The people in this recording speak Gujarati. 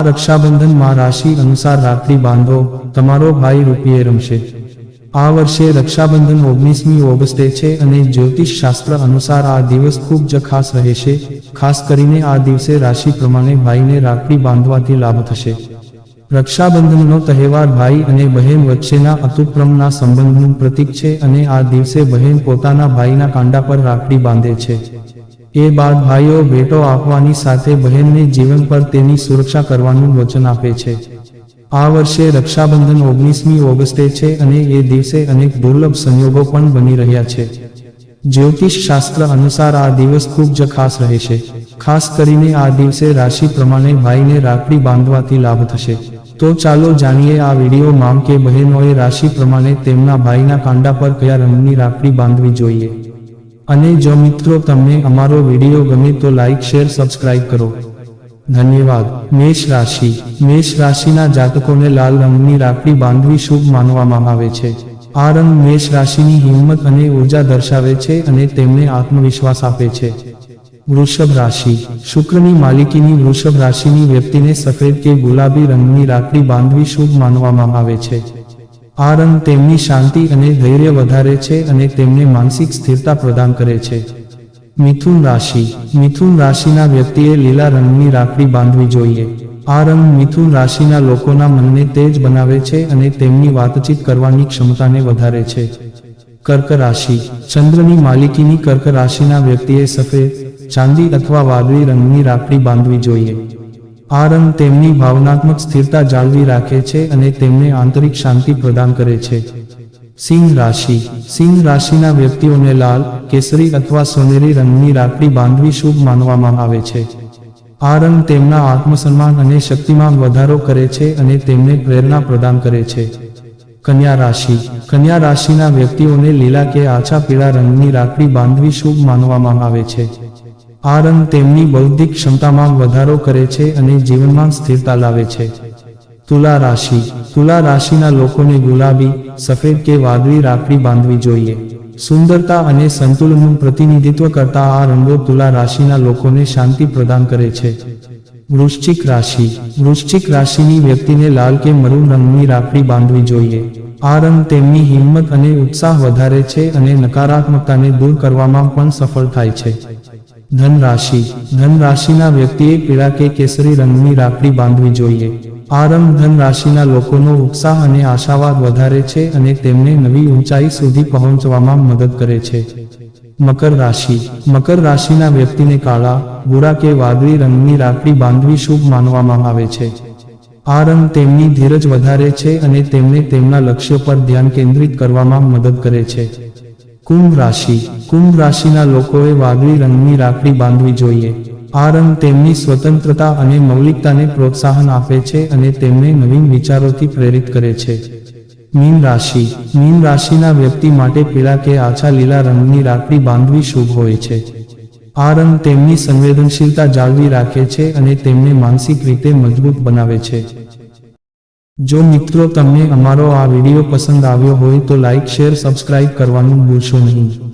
રક્ષાબંધનમાં રાશિ અનુસાર રાખડી બાંધો, તમારો ભાઈ રૂપિયે રમશે. આ વર્ષે રક્ષાબંધન ઓગણીસમી ઓગસ્ટે છે અને જ્યોતિષ શાસ્ત્ર અનુસાર આ દિવસ ખૂબ જ ખાસ રહેશે, ખાસ કરીને આ દિવસે રાશિ પ્રમાણે ભાઈને રાખડી બાંધવાથી લાભ થશે. રક્ષાબંધનનો તહેવાર ભાઈ અને બહેન વચ્ચેના અતુપ્રમના સંબંધનું પ્રતીક છે અને આ દિવસે બહેન પોતાના ભાઈના કાંડા પર રાખડી બાંધે છે. એ બાદ ભાઈઓ ભેટો આપવાની સાથે બહેનને જીવન પર તેની સુરક્ષા કરવાનું વચન આપે છે. આ વર્ષે રક્ષાબંધન ઓગણીસમી ઓગસ્ટે છે અને એ દિવસે અનેક દુર્લભ સંયોગો પણ બની રહ્યા છે. જ્યોતિષ શાસ્ત્ર અનુસાર આ દિવસ ખૂબ જ ખાસ રહેશે ખાસ કરીને આ દિવસે રાશિ પ્રમાણે ભાઈને રાખડી બાંધવાથી લાભ થશે. તો ચાલો જાણીએ આ વિડીયોમાં કે બહેનોએ રાશિ પ્રમાણે તેમના ભાઈના કાંડા પર કયા રંગની રાખડી બાંધવી જોઈએ. અને જો મિત્રો તમને અમારો વીડિયો ગમે તો લાઈક શેર સબસ્ક્રાઇબ કરો. ધન્યવાદ. મેષ રાશિ. મેષ રાશિના જાતકોને લાલ રંગની રાખડી બાંધવી શુભ માનવામાં આવે છે. આ રંગ મેષ રાશિની હિંમત અને ઊર્જા દર્શાવે છે અને તેમને આત્મવિશ્વાસ આપે છે. વૃષભ રાશિ. શુક્રની માલિકીની વૃષભ રાશિની વ્યક્તિને સફેદ કે ગુલાબી રંગની રાખડી બાંધવી શુભ માનવામાં આવે છે. આ રંગ તેમની શાંતિ અને ધૈર્ય વધારે છે અને તેમને માનસિક સ્થિરતા પ્રદાન કરે છે. મિથુન રાશિ. મિથુન રાશિના વ્યક્તિએ લીલા રંગની રાખડી બાંધવી જોઈએ. આ રંગ મિથુન રાશિના લોકોના મનને તેજ બનાવે છે અને તેમની વાતચીત કરવાની ક્ષમતાને વધારે છે. કર્ક રાશિ. ચંદ્રની માલિકીની કર્ક રાશિના વ્યક્તિએ સફેદ, ચાંદી અથવા વાદળી રંગની રાખડી બાંધવી જોઈએ. આ રંગ તેમની ભાવનાત્મક સ્થિરતા જાળવી રાખે છે અને તેમને આંતરિક શાંતિ પ્રદાન કરે છે. સિંહ રાશિ. સિંહ રાશિના વ્યક્તિઓને લાલ, કેસરી અથવા સોનેરી રંગની રાખડી બાંધવી શુભ માનવામાં આવે છે. આ રંગ તેમના આત્મસન્માન અને શક્તિમાં વધારો કરે છે અને તેમને પ્રેરણા પ્રદાન કરે છે. કન્યા રાશિ. કન્યા રાશિના વ્યક્તિઓને લીલા કે આછા પીળા રંગની રાખડી બાંધવી શુભ માનવામાં આવે છે. આ રંગ તેમની બૌદ્ધિક ક્ષમતામાં વધારો કરે છે અને જીવનમાં સ્થિરતા લાવે છે. તુલા રાશિ. તુલા રાશિના લોકોને ગુલાબી, સફેદ કે વાદળી રાખડી બાંધવી જોઈએ. સુંદરતા અને સંતુલનનું પ્રતિનિધિત્વ કરતા આ રંગો તુલા રાશિના લોકોને શાંતિ પ્રદાન કરે છે. વૃશ્ચિક રાશિ. વૃશ્ચિક રાશિની વ્યક્તિને લાલ કે મરૂન રંગની રાખડી બાંધવી જોઈએ. આ રંગ તેમની હિંમત અને ઉત્સાહ વધારે છે અને નકારાત્મકતાને દૂર કરવામાં પણ સફળ થાય છે. ધન રાશિ વ્યક્તિએ પીળા કે કેસરી રંગની રાખડી બાંધવી જોઈએ. આ રંગ લોકોનો ઉત્સાહ અને આશાવાદ વધારે છે અને તેમને નવી ઊંચાઈ સુધી પહોંચવામાં મદદ કરે છે. મકર રાશિ. મકર રાશિના વ્યક્તિને કાળા, ભૂરા કે વાદળી રંગની રાખડી બાંધવી શુભ માનવામાં આવે છે. આ રંગ તેમની ધીરજ વધારે છે અને તેમને તેમના લક્ષ્યો પર ધ્યાન કેન્દ્રિત કરવામાં મદદ કરે છે. કુંભ રાશિ. કુંભ રાશિના લોકોએ વાદળી રંગની રાખડી બાંધવી જોઈએ. આ રંગ તેમની સ્વતંત્રતા અને મૌલિકતાને પ્રોત્સાહન આપે છે અને તેમને નવીન વિચારોથી પ્રેરિત કરે છે. મીન રાશિ. મીન રાશિના વ્યક્તિ માટે પીળા કે આછા લીલા રંગની રાખડી બાંધવી શુભ હોય છે. આ રંગ તેમની સંવેદનશીલતા જાળવી રાખે છે અને તેમને માનસિક રીતે મજબૂત બનાવે છે. જો મિત્રો તમને અમારો આ વીડિયો પસંદ આવ્યો હોય તો લાઇક શેર, સબસ્ક્રાઇબ કરવાનું ભૂલશો નહીં.